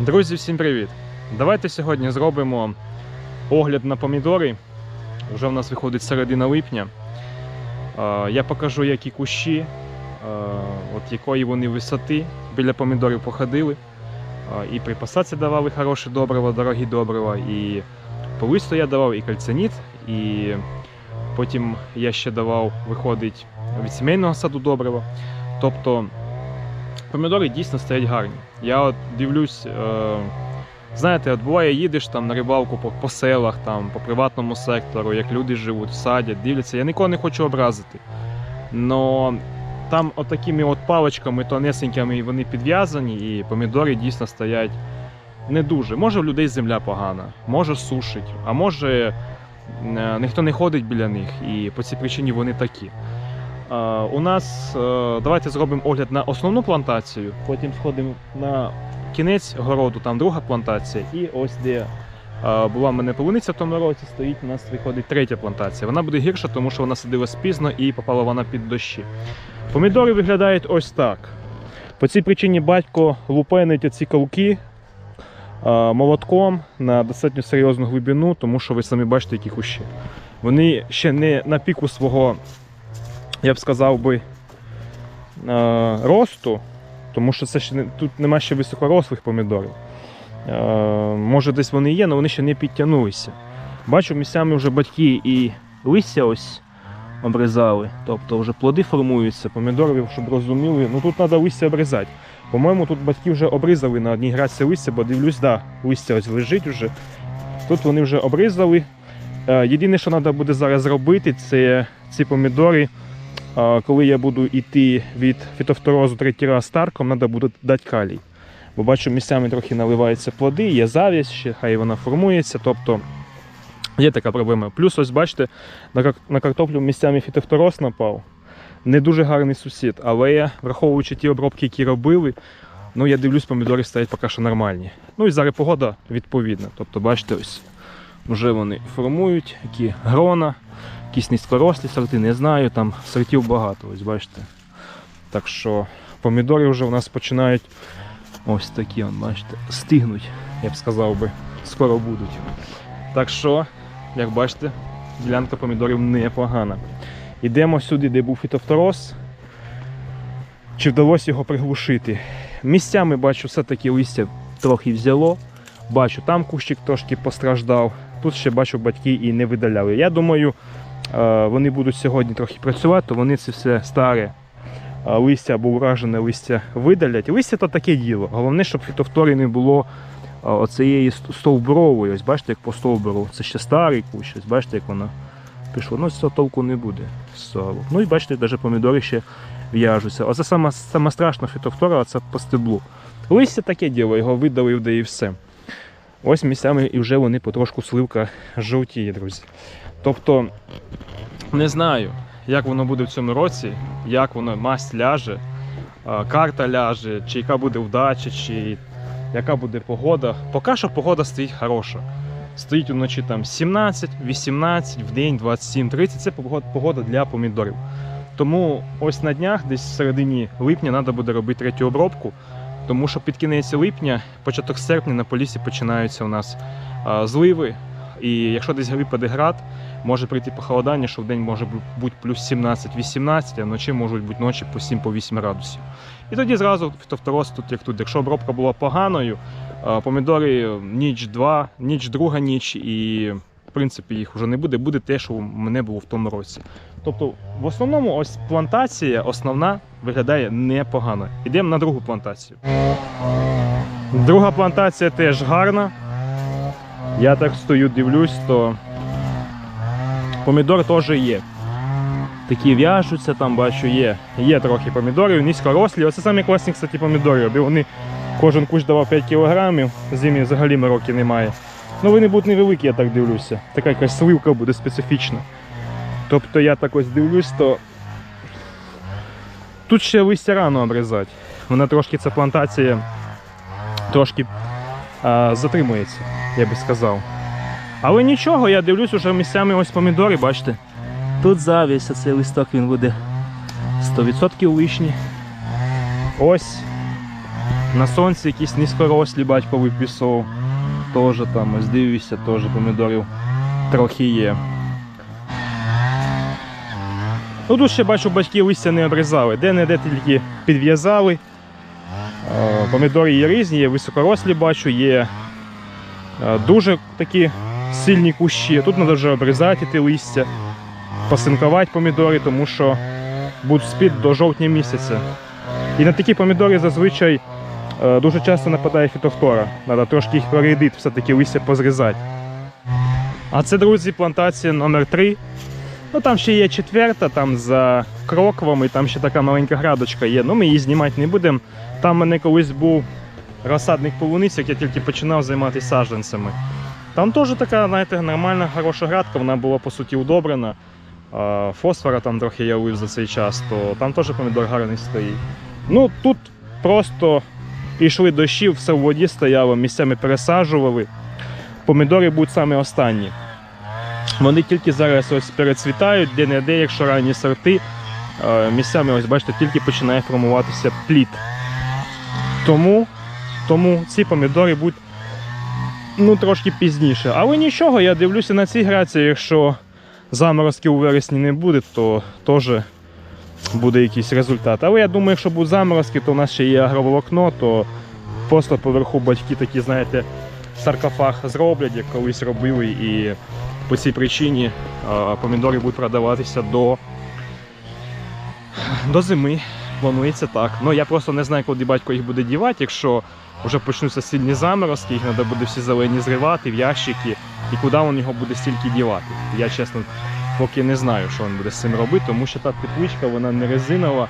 Друзі, всім привіт! Давайте сьогодні зробимо огляд на помідори. Вже в нас виходить середина липня. Я покажу, які кущі, от якої вони висоти біля помідорів походили. І при давали хороше добриво, дорогі добрива, і по листу я давав, і кальциніт, і потім я ще давав, виходить, від сімейного саду добриво. Тобто помідори дійсно стоять гарні. Я от дивлюсь, е, знаєте, от буває, їдеш там на рибалку по, по селах, там, по приватному сектору, як люди живуть, садять, дивляться. Я нікого не хочу образити. Но там отакими от паличками тонесенькими вони підв'язані, і помідори дійсно стоять не дуже. Може, в людей земля погана, може сушить, а може е, ніхто не ходить біля них, і по цій причині вони такі. У нас е, давайте зробимо огляд на основну плантацію, потім сходимо на кінець городу, там друга плантація, і ось де була в мене полуниця в тому році, стоїть у нас виходить третя плантація. Вона буде гірша, тому що вона садилась пізно і попала вона під дощі. Помідори виглядають ось так. По цій причині батько лупенить оці колки е, молотком на достатньо серйозну глибину, тому що ви самі бачите, які кущі. Вони ще не на піку свого я б сказав би, е, росту, тому що це ще не, тут нема ще високорослих помідорів. Е, може, десь вони є, але вони ще не підтягнулися. Бачу, місцями вже батьки і листя ось обрізали, тобто вже плоди формуються, помідори, щоб розуміли, ну тут треба листя обрізати. По-моєму, тут батьки вже обрізали на одній граці листя, бо дивлюсь, да, листя ось лежить вже. Тут вони вже обрізали. Е, Єдине, що треба буде зараз зробити, це ці помідори. Коли я буду йти від фітофторозу третій раз старком, треба буде дати калій. Бо бачу, місцями трохи наливаються плоди, є завість, хай вона формується. Тобто є така проблема. Плюс, ось бачите, на картоплю місцями фітофтороз напав. Не дуже гарний сусід, але враховуючи ті обробки, які робили, ну я дивлюсь, помідори стоять поки що нормальні. Ну і зараз погода відповідна. Тобто, бачите, ось вже вони формують, які грона, якісь низькорослі сорти, не знаю, там сортів багато, ось бачите. Так що помідори вже у нас починають ось такі, он, бачите, стигнуть, я б сказав би, скоро будуть. Так що, як бачите, ділянка помідорів непогана. Йдемо сюди, де був фітофтороз. Чи вдалося його приглушити? Місцями бачу, все-таки листя трохи взяло. Бачу, там кущик трошки постраждав. Тут ще бачу, батьки і не видаляли. Я думаю, вони будуть сьогодні трохи працювати, то вони це все старе е, листя або уражене листя видалять. Листя то таке діло. Головне, щоб фітофторі не було е, оцієї стовбурової. Ось бачите, як по стовбуру. Це ще старий кущ. Ось бачите, як воно пішло. Ну, цього толку не буде. Ну і бачите, навіть помідори ще в'яжуться. Оце сама, сама страшна фітофтора, це по стеблу. Листя таке діло, його видалив, де і все. Ось місцями і вже вони потрошку сливка жовтіє, друзі. Тобто, не знаю, як воно буде в цьому році, як воно масть ляже, карта ляже, чи яка буде вдача, чи яка буде погода. Поки що погода стоїть хороша. Стоїть уночі там 17, 18, в день 27, 30 це погода- для помідорів. Тому ось на днях, десь в середині липня, треба буде робити третю обробку. Тому що під кінець липня, початок серпня на полісі починаються у нас зливи. І якщо десь випаде град, може прийти похолодання, що в день може бути плюс 17-18, а вночі можуть бути ночі по 7-8 градусів. І тоді зразу фітофтороз тут як тут. Якщо обробка була поганою, помідори ніч-два, ніч друга ніч, і в принципі їх вже не буде, буде те, що у мене було в тому році. Тобто, в основному ось плантація основна виглядає непогано. Йдемо на другу плантацію. Друга плантація теж гарна. Я так стою, дивлюсь, то помідор теж є. Такі в'яжуться, там бачу, є. Є трохи помідорів, низькорослі. Оце самі класні, кстати, помідори. Бо вони кожен кущ давав 5 кг, зимі взагалі мороки немає. Ну вони будуть невеликі, я так дивлюся. Така якась сливка буде специфічна. Тобто я так ось дивлюсь, то тут ще листя рано обрізати. Вона трошки ця плантація трошки а, затримується, я би сказав. Але нічого, я дивлюсь уже місцями ось помідори, бачите. Тут завість, цей листок він буде 100% лишній. Ось На сонці якісь низькорослі батько випісов. Теж там, ось дивлюся, теж помідорів трохи є. Ну тут ще бачу, батьки листя не обрізали. Де-не-де тільки підв'язали. Помідори є різні, є високорослі, бачу, є дуже такі сильні кущі. Тут треба вже обрізати ті листя, посинкувати помідори, тому що будуть спіти до жовтня місяця. І на такі помідори зазвичай е, дуже часто нападає фітофтора. Треба трошки їх прорядити, все-таки листя позрізати. А це, друзі, плантація номер 3 Ну там ще є четверта, там за кроквами, там ще така маленька градочка є. Ну ми її знімати не будемо. Там в мене колись був розсадник полуниць, як я тільки починав займатися саджанцями. Там теж така, знаєте, нормальна, хороша градка, вона була по суті удобрена. Фосфора там трохи я влив за цей час, то там теж помідор гарний стоїть. Ну тут просто пішли дощі, все в воді стояло, місцями пересаджували. Помідори будуть саме останні. Вони тільки зараз ось перецвітають, де-не-де, якщо ранні сорти, місцями, ось бачите, тільки починає формуватися плід. Тому, тому ці помідори будуть ну, трошки пізніше. Але нічого, я дивлюся на цій граці, якщо заморозків у вересні не буде, то теж буде якийсь результат. Але я думаю, якщо будуть заморозки, то у нас ще є агроволокно, то просто поверху батьки такі, знаєте, саркофаг зроблять, як колись робили, і по цій причині помідори будуть продаватися до, до зими. Планується так. Ну я просто не знаю, куди батько їх буде дівати, якщо вже почнуться сильні заморозки, їх треба буде всі зелені зривати в ящики, і куди він його буде стільки дівати. Я чесно поки не знаю, що він буде з цим робити, тому що та тепличка вона не резинова,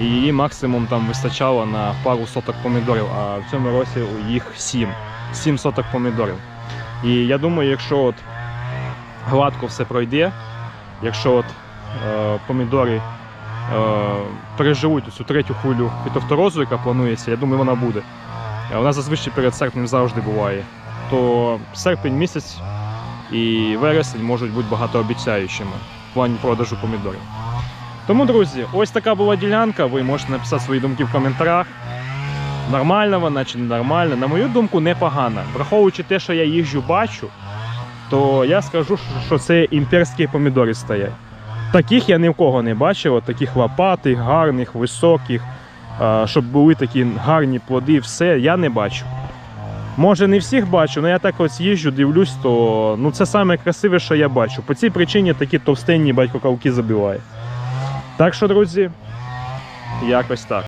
і її максимум там вистачало на пару соток помідорів, а в цьому році їх 7. 7 соток помідорів. І я думаю, якщо от гладко все пройде, якщо от е, помідори переживуть цю третю хвилю фітофторозу, яка планується, я думаю, вона буде. Е, Вона зазвичай перед серпнем завжди буває. То серпень місяць і вересень можуть бути багатообіцяючими в плані продажу помідорів. Тому, друзі, ось така була ділянка. Ви можете написати свої думки в коментарях. Нормальна вона чи ненормальна. На мою думку, непогана. Враховуючи те, що я їжджу бачу, то я скажу, що це імперські помідори стоять. Таких я ні в кого не бачив, от таких лопатих, гарних, високих, щоб були такі гарні плоди, все я не бачу. Може не всіх бачу, але я так ось їжджу, дивлюсь, то ну, це саме красиве, що я бачу. По цій причині такі товстенні батько кавки забиває. Так що, друзі, якось так.